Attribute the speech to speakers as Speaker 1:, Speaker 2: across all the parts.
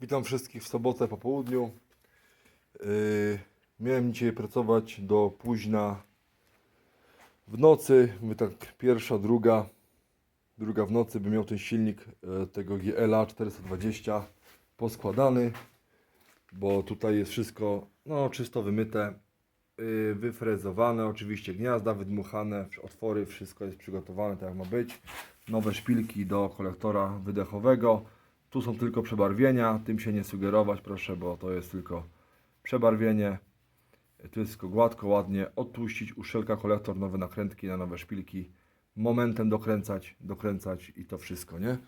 Speaker 1: Witam wszystkich w sobotę po południu. Yy, miałem dzisiaj pracować do późna w nocy. Mówię tak, pierwsza, druga, druga w nocy, by miał ten silnik e, tego GLA 420 poskładany, bo tutaj jest wszystko no, czysto wymyte, yy, wyfrezowane, oczywiście gniazda wydmuchane, otwory, wszystko jest przygotowane tak jak ma być. Nowe szpilki do kolektora wydechowego. Tu są tylko przebarwienia, tym się nie sugerować proszę, bo to jest tylko przebarwienie. Tu jest tylko gładko, ładnie odtłuścić, uszczelka kolektor, nowe nakrętki na nowe szpilki. Momentem dokręcać, dokręcać i to wszystko, nie?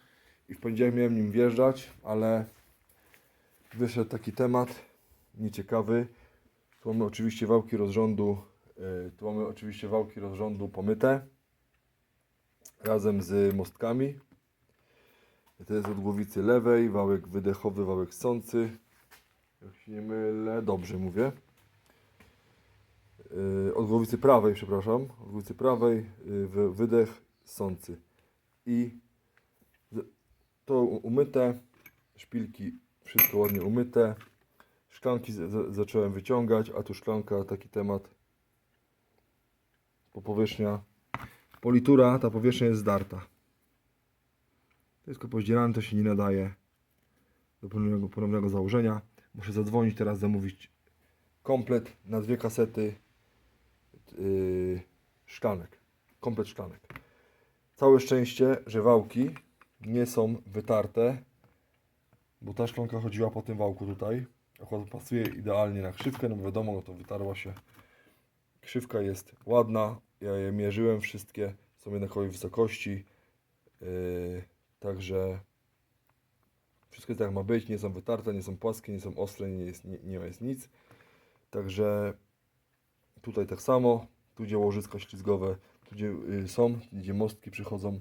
Speaker 1: I w poniedziałek miałem nim wjeżdżać, ale wyszedł taki temat nieciekawy. Tu mamy oczywiście wałki rozrządu, yy, tu mamy oczywiście wałki rozrządu pomyte razem z mostkami. To jest od głowicy lewej, wałek wydechowy, wałek sący. Jak się nie mylę, dobrze mówię. Yy, Od głowicy prawej, przepraszam. Od głowicy prawej, wy- wydech sący. I to umyte, szpilki wszystko ładnie umyte. Szklanki zacząłem wyciągać, a tu szklanka, taki temat. Po powierzchnia. Politura, ta powierzchnia jest zdarta. Tylko pozdzierane, to się nie nadaje do ponownego, ponownego założenia. Muszę zadzwonić teraz, zamówić komplet na dwie kasety yy, szklanek. Komplet szklanek. Całe szczęście, że wałki nie są wytarte, bo ta szklanka chodziła po tym wałku tutaj. Akurat pasuje idealnie na krzywkę, no bo wiadomo, no to wytarła się. Krzywka jest ładna, ja je mierzyłem wszystkie, są jednakowej wysokości. Yy, Także wszystko tak ma być, nie są wytarte, nie są płaskie, nie są ostre, nie, jest, nie, nie jest nic. Także tutaj tak samo, tu gdzie łożyska ślizgowe, tu gdzie y, są, gdzie mostki przychodzą,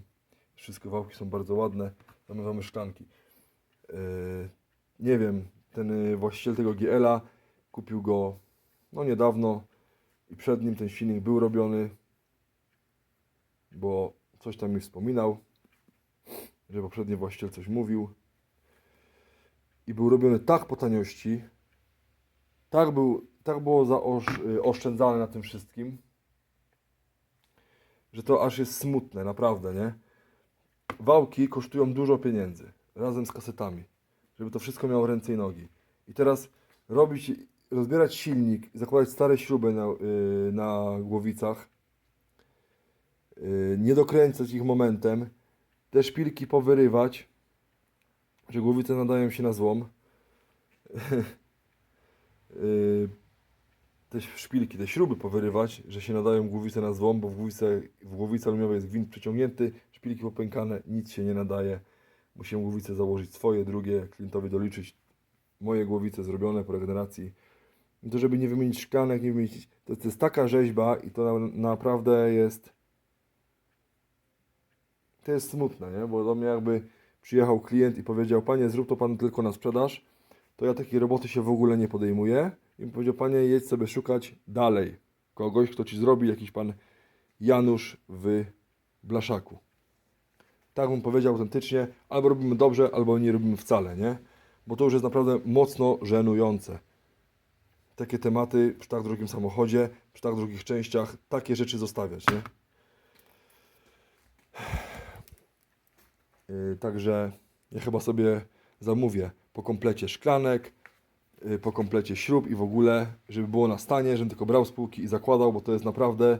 Speaker 1: wszystkie wałki są bardzo ładne, zamywamy szklanki. Yy, nie wiem, ten y, właściciel tego GL-a kupił go no niedawno i przed nim ten silnik był robiony, bo coś tam mi wspominał że poprzedni właściciel coś mówił i był robiony tak po taniości, tak, był, tak było zaosz, y, na tym wszystkim, że to aż jest smutne, naprawdę, nie? Wałki kosztują dużo pieniędzy, razem z kasetami, żeby to wszystko miało ręce i nogi. I teraz robić, rozbierać silnik, zakładać stare śruby na, y, na głowicach, y, nie dokręcać ich momentem, te szpilki powyrywać, że głowice nadają się na złom. Yy, te szpilki, te śruby powyrywać, że się nadają głowice na złom, bo w głowice, w głowicy aluminiowej jest gwint przeciągnięty, szpilki popękane, nic się nie nadaje. Musiałem głowice założyć swoje, drugie, klientowi doliczyć moje głowice zrobione po regeneracji. I to żeby nie wymienić szklanek, nie wymienić, to, to jest taka rzeźba i to na, naprawdę jest to jest smutne, nie? Bo do mnie jakby przyjechał klient i powiedział, panie zrób to pan tylko na sprzedaż, to ja takiej roboty się w ogóle nie podejmuję. I powiedział, panie jedź sobie szukać dalej kogoś, kto ci zrobi jakiś pan Janusz w Blaszaku. Tak bym powiedział autentycznie, albo robimy dobrze, albo nie robimy wcale, nie? Bo to już jest naprawdę mocno żenujące. Takie tematy przy tak drugim samochodzie, przy tak drugich częściach, takie rzeczy zostawiać, nie? Także ja chyba sobie zamówię po komplecie szklanek, yy, po komplecie śrub i w ogóle, żeby było na stanie, żebym tylko brał spółki i zakładał, bo to jest naprawdę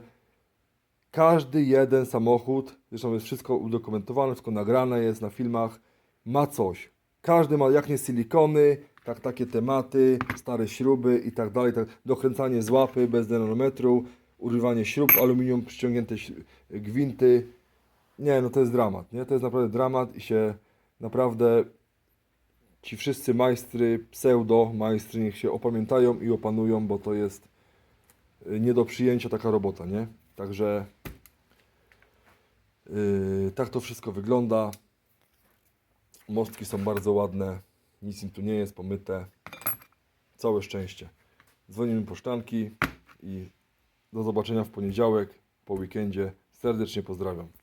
Speaker 1: każdy jeden samochód, zresztą jest wszystko udokumentowane, wszystko nagrane jest na filmach, ma coś. Każdy ma, jak nie silikony, tak takie tematy, stare śruby i tak dalej, tak, dokręcanie z łapy bez dynamometru, używanie śrub aluminium, przyciągnięte gwinty, nie, no to jest dramat, nie? To jest naprawdę dramat i się naprawdę ci wszyscy majstry, pseudo majstry niech się opamiętają i opanują, bo to jest y, nie do przyjęcia taka robota, nie? Także yy, tak to wszystko wygląda. Mostki są bardzo ładne, nic im tu nie jest pomyte. Całe szczęście. Dzwonimy po szklanki i do zobaczenia w poniedziałek po weekendzie. Serdecznie pozdrawiam.